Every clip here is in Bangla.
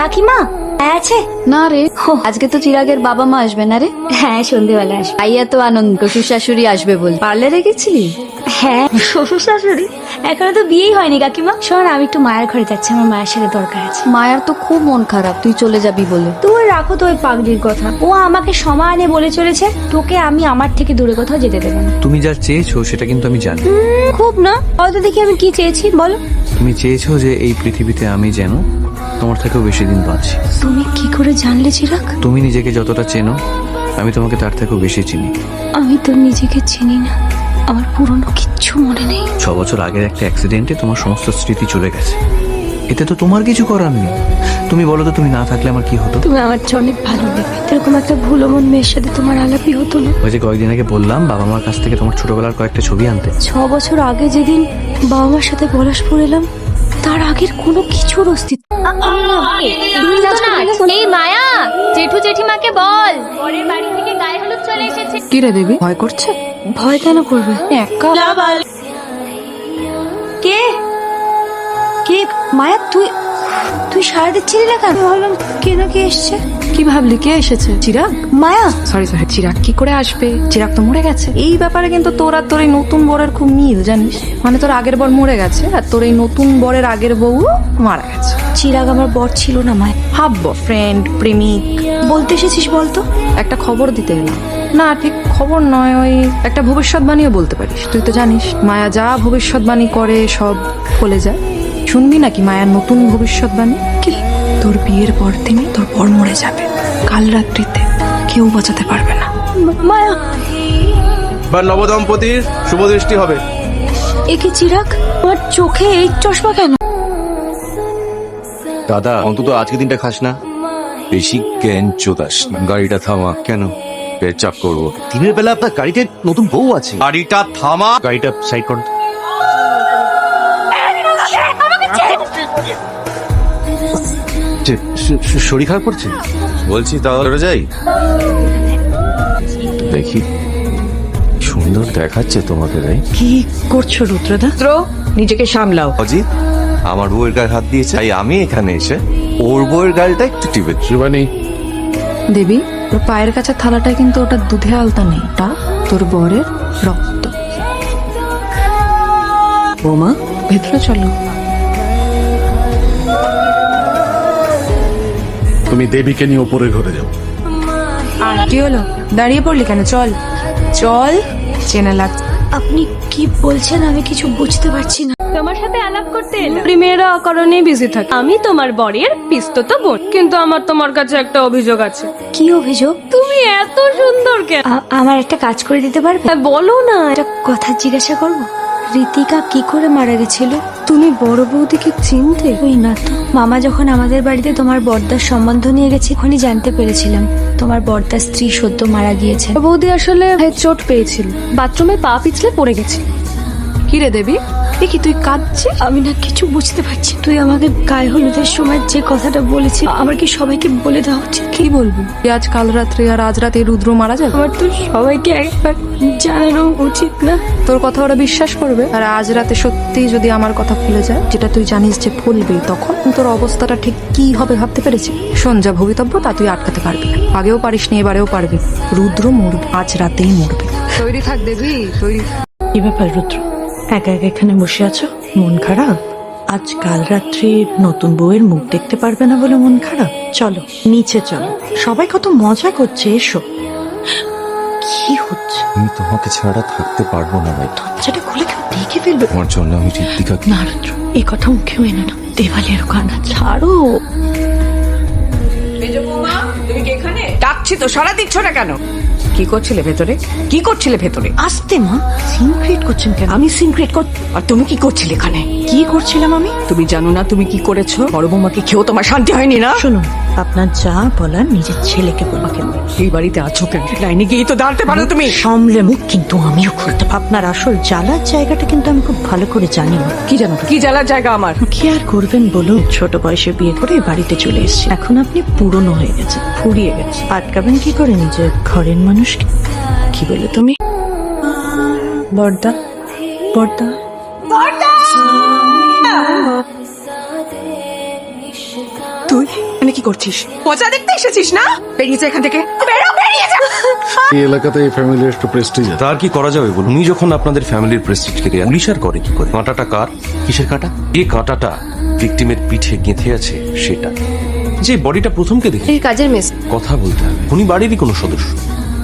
কাকিমা আছে? না রে আজকে তো চিরাগের বাবা মা আসবে না রে? হ্যাঁ সন্ধেবেলা আসবে। আইয়া তো আনন্দ শ্বশুর শাশুড়ি আসবে বল। পার্লারে গেছিলি? হ্যাঁ শ্বশুর শাশুড়ি এখনও তো বিয়েই হয়নি কাকিমা। শোন আমি একটু মায়ের ঘরে যাচ্ছি আমার মায়ের সাথে দরকার আছে। মায়ার তো খুব মন খারাপ তুই চলে যাবি বলে। তুই রাখো তো ওই পাগলির কথা। ও আমাকে সমানে বলে চলেছে তোকে আমি আমার থেকে দূরে কোথাও যেতে দেবো না। তুমি যা চেয়েছো সেটা কিন্তু আমি জানি। খুব না। হয়তো দেখি আমি কি চেয়েছি বলো। তুমি চেয়েছো যে এই পৃথিবীতে আমি যেন তোমার থেকেও বেশি দিন বাঁচি। তুমি কি করে জানলে চিরাগ? তুমি নিজেকে যতটা চেনো আমি তোমাকে তার থেকেও বেশি চিনি। আমি তো নিজেকে চিনি না। আমার পুরনো কিচ্ছু মনে নেই। ছ বছর আগের একটা অ্যাক্সিডেন্টে তোমার সমস্ত স্মৃতি চলে গেছে। এতে তো তোমার কিছু করার নেই। তুমি বলো তো তুমি না থাকলে আমার কি হতো? তুমি আমার চেয়ে অনেক ভালো দেবে এরকম একটা ভুলো মন মেয়ের সাথে তোমার আলাপই হতো না। ওই যে কয়েকদিন আগে বললাম বাবা মার কাছ থেকে তোমার ছোটবেলার কয়েকটা ছবি আনতে। ছ বছর আগে যেদিন বাবা মার সাথে পলাশপুর এলাম তার আগের কোনো কিছুর অস্তিত্ব এই মায়া জেঠু জেঠিমাকে বল পরের বাড়ি থেকে গায়ে হলুদ চলে এসেছে কি রে দেবী ভয় করছে ভয় কেন করবে একা কে কে মায়া তুই তুই সারা দিচ্ছিলি না কেন? ভাবলাম কে না কে এসছে? কি ভাবলি? কে এসেছে? চিরাগ? মায়া। সরি সরি চিরাগ কি করে আসবে? চিরাগ তো মরে গেছে। এই ব্যাপারে কিন্তু তোর আর তোর এই নতুন বরের খুব মিল জানিস? মানে তোর আগের বর মরে গেছে আর তোর এই নতুন বরের আগের বউ মারা গেছে। চিরাগ আমার বর ছিল না মায়া। ভাবব ফ্রেন্ড প্রেমিক। বলতে এসেছিস বলতো? একটা খবর দিতে এলাম। না ঠিক খবর নয় ওই একটা ভবিষ্যৎবাণীও বলতে পারিস। তুই তো জানিস মায়া যা ভবিষ্যৎবাণী করে সব ফলে যায়। শুনবি নাকি মায়ার নতুন ভবিষ্যৎবাণী কি? তোর বিয়ের পর দিনই তোর বর মরে যাবে। কাল রাত্রিতে কেউ বাঁচাতে পারবে না। মায়া। বা নবদম্পতির শুভ দৃষ্টি হবে। এ কি চিরাগ? আমার চোখে এই চশমা কেন? দাদা অন্তত আজকে দিনটা খাস না। বেশি জ্ঞান চোদাস? না। গাড়িটা থামা। কেন? চাপ করব। দিনের বেলা আপনার গাড়িতে নতুন বউ আছে। গাড়িটা থামা। গাড়িটা সাইড কর শ- শরীর খারাপ করছে? বলছি তাহলে যাই। দেখি। সুন্দর দেখাচ্ছে তোমাকে তাই? কি করছ রুদ্রদা? রুদ্র নিজেকে সামলাও। অজিত আমার বউয়ের গায়ে হাত দিয়েছে তাই আমি এখানে এসে ওর বউয়ের গাড়িটা একটু টিপে শিবানী। দেবী তোর পায়ের কাছে থালাটা কিন্তু ওটা দুধে আলতা নেই। তা তোর বরের রক্ত। বৌমা ভেতরে চলো। তুমি দেবীকে নিয়ে ওপরে ঘরে যাও। কি হলো? দাঁড়িয়ে পড়লি কেন? চল। চল। চেনা লাগছে আপনি কি বলছেন? আমি কিছু বুঝতে পারছি না। তোমার সাথে আলাপ করতে এলাম মেয়েরা অকারণে বিজি থাকে। আমি তোমার বরের পিস্তত বোন। কিন্তু আমার তোমার কাছে একটা অভিযোগ আছে। কি অভিযোগ? তুমি এত সুন্দর কেন? আমার একটা কাজ করে দিতে পারবে? হ্যাঁ, বলো না। একটা কথা জিজ্ঞাসা করব? ঋতিকা কি করে মারা গেছিল? তুমি বড় বৌদিকে চিনতে? ওই না তো। মামা যখন আমাদের বাড়িতে তোমার বর্দার সম্বন্ধ নিয়ে গেছে তখনই জানতে পেরেছিলাম। তোমার বর্দার স্ত্রী সদ্য মারা গিয়েছে। বৌদি আসলে চোট পেয়েছিল। বাথরুমে পা পিছলে পড়ে গেছিল। কি রে দেবী? এ কি তুই কাঁদছিস আমি না কিছু বুঝতে পারছি তুই আমাকে গায়ে হলুদের সময় যে কথাটা বলেছি আমার কি সবাইকে বলে দেওয়া উচিত? কি বলবি? যে আজ কাল রাত্রে আর আজ রাতে রুদ্র মারা যাবে? আমার তো সবাইকে একবার জানানো উচিত না। তোর কথা ওরা বিশ্বাস করবে। আর আজ রাতে সত্যি যদি আমার কথা ভুলে যায় যেটা তুই জানিস যে ভুলবে তখন তোর অবস্থাটা ঠিক কি হবে ভাবতে পেরেছি শোন যা ভবিতব্য তা তুই আটকাতে পারবি না। আগেও পারিস নি এবারেও পারবি। রুদ্র মরবে আজ রাতেই মরবে। তৈরি থাক দেবী তৈরি। কি ব্যাপার রুদ্র? একা একা এখানে বসে আছো? মন খারাপ? আজ কাল রাত্রি নতুন বউয়ের মুখ দেখতে পারবে না বলে মন খারাপ। চলো নিচে চলো। সবাই কত মজা করছে এসো। কি হচ্ছে? আমি তোমাকে ছাড়া থাকতে পারব না ভাই। দরজাটা খুলে কেউ দেখে ফেলবে? তোমার জন্য আমি ঋতিকাকে না রুদ্র এই কথা মুখেও এনে না দেওয়ালের কানা ছাড়ো। এখানে? ডাকছি তো সারা দিচ্ছ না কেন? কি করছিলে ভেতরে? কি করছিলে ভেতরে? আসতে মা। সিনক্রেট করছেন কেন? আমি সিনক্রেট কর আর তুমি কি করছিলে এখানে? কি করছিলাম আমি? তুমি জানো না তুমি কি করেছ? বড় বৌমাকে খেয়েও তোমার শান্তি হয়নি না? শুনুন আপনার যা বলার নিজের ছেলেকে বলবাকে এই বাড়িতে আছো কেন? লাইনে গিয়ে তো দাঁড়াতে পারো তুমি। সামলে মুখ কিন্তু আমিও খুলতে আপনার আসল জ্বালার জায়গাটা কিন্তু আমি খুব ভালো করে জানি না। কি জানো কি জ্বালার জায়গা আমার? কি আর করবেন বলুন? ছোট বয়সে বিয়ে করে এই বাড়িতে চলে এসেছি। এখন আপনি পুরনো হয়ে গেছে ফুরিয়ে গেছে। আটকাবেন কি করে নিজের ঘরের মানুষকে? কি বলে তুমি? বর্দা। বর্দা! তুই মানে কি করছিস? মজা দেখতে এসেছিস না? বেরিয়ে যা এখান থেকে। বেরো বেরিয়ে যা। এই এলাকাতে এই ফ্যামিলির একটু প্রেস্টিজ আছে। তার কি করা যাবে বলুন? উনি যখন আপনাদের ফ্যামিলির প্রেস্টিজ কেড়ে পুলিশ আর করে কি করে? কাঁটাটা কার? কিসের কাঁটা? এই কাঁটাটা ভিকটিমের পিঠে গেঁথে আছে সেটা। যে বডিটা প্রথমকে দেখে। এই কাজের মেস কথা বলতে হবে। উনি বাড়িরই কোনো সদস্য।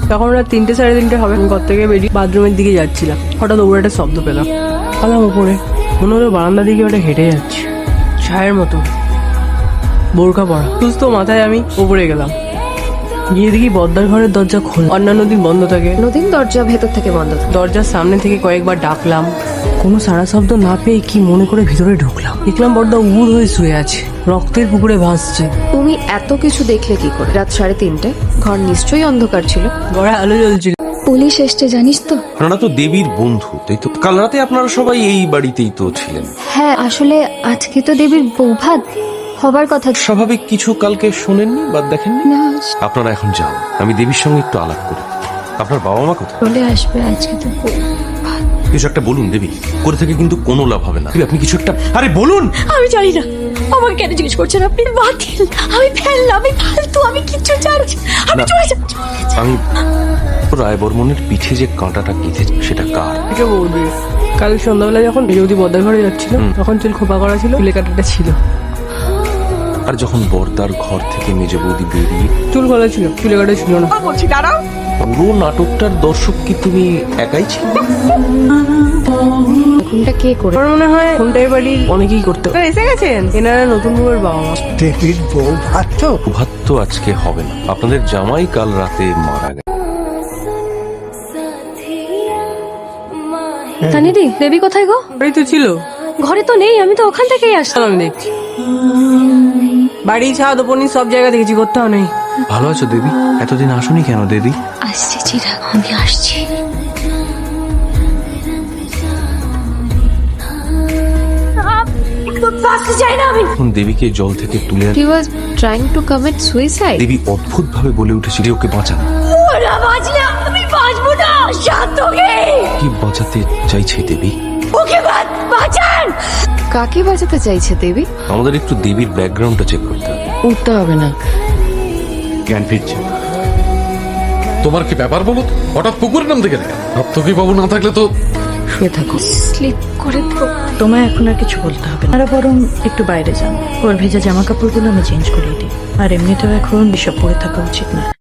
তখন রাত তিনটে সাড়ে তিনটে হবে। আমি ঘর থেকে বেরিয়ে বাথরুমের দিকে যাচ্ছিলাম। হঠাৎ ওপরে একটা শব্দ পেলাম। আলাম ওপরে। মনে হলো বারান্দা দিকে ওটা হেঁটে যাচ্ছে। ছায়ের মতো। বোরকা পড়া সুস্থ মাথায় আমি উপরে গেলাম। গিয়ে দেখি বদ্দার ঘরের দরজা খোলা। অন্যান্য দিন বন্ধ থাকে। নদীন দরজা ভেতর থেকে বন্ধ থাকে। দরজার সামনে থেকে কয়েকবার ডাকলাম। কোনো সারা শব্দ না পেয়ে কি মনে করে ভিতরে ঢুকলাম। দেখলাম বড়দা উড় হয়ে শুয়ে আছে। রক্তের পুকুরে ভাসছে। তুমি এত কিছু দেখলে কি করে? রাত সাড়ে তিনটে। ঘর নিশ্চয়ই অন্ধকার ছিল। ঘরে আলো জ্বলছিল। পুলিশ এসছে জানিস তো? আপনারা তো দেবীর বন্ধু তাই তো? কাল রাতে আপনারা সবাই এই বাড়িতেই তো ছিলেন। হ্যাঁ আসলে আজকে তো দেবীর বৌভাত। হবার কথা স্বাভাবিক কিছু কালকে শোনেননি বা দেখেননি? না। আপনারা এখন যান আমি দেবীর সঙ্গে একটু আলাপ করি। আপনার বাবা মা কোথায়? চলে আসবে আজকে তো কিছু একটা বলুন দেবী। করে থেকে কিন্তু কোনো লাভ হবে না। আপনি কিছু একটা আরে বলুন! আমি জানি না। আমাকে কেন জিজ্ঞেস করছেন আপনি? বাতিল। আমি ফেললাম আমি ফালতু আমি কিচ্ছু জানি আমি চলে যাচ্ছি। আমি রায় বর্মনের পিঠে যে কাঁটাটা গেঁথে সেটা কার? কে বলবি। কাল সন্ধ্যাবেলা যখন যদি বদ্দার ঘরে যাচ্ছিল তখন চুল খোপা করা ছিল চুলে কাটাটা ছিল। আর যখন বর্দার ঘর থেকে মেজে বৌদি বেরিয়ে চুল খোলা ছিল চুলে কাটা ছিল না। বলছি দাঁড়াও। পুরো নাটকটার দর্শক কি তুমি একাই ছিলে? এখনটা কে করে? আমার মনে হয় ফোনটাই বাড়ি অনেকেই করতে পারে। এসে গেছেন? এনারা নতুন বউয়ের বাবা মা। প্রভাত তো আজকে হবে না। আপনাদের জামাই কাল রাতে মারা গেছে। তানিদি দেবী কোথায় গো? বাড়ি তো ছিল। ঘরে তো নেই আমি তো ওখান থেকেই আসলাম। আমি দেখছি। বাড়ি ছাদ ওপনি সব জায়গা দেখেছি কোথাও নেই। ভালো আছো দেবী? এতদিন আসোনি কেন দিদি আসছি চিরাগ আমি আসছি। চাই না আমি। এখন দেবীকে জল থেকে তুলে he was trying to commit suicide দেবী অদ্ভুত ভাবে বলে উঠেছিল "যে ওকে বাঁচান। ওরা বাঁচলে আমি বাঁচবো না শান্তকে কি বাঁচাতে চাইছে দেবী? ওকে বাঁচ- বাঁচান! কাকে বাঁচাতে চাইছে দেবী? আমাদের একটু দেবীর ব্যাকগ্রাউন্ডটা চেক করতে হবে। উঠতে হবে না। জ্ঞান ফিরছে। তোমার কি ব্যাপার বলো তো? হঠাৎ পুকুরের নাম থেকে সপ্তকী বাবু না থাকলে তো শুয়ে থাকো। স্লিপ করে তোমায় এখন আর কিছু বলতে হবে না। আর বরং একটু বাইরে যান। ওর ভেজা জামা কাপড়গুলো আমি চেঞ্জ করিয়ে দিই। আর এমনিতেও এখন এসব পরে থাকা উচিত না।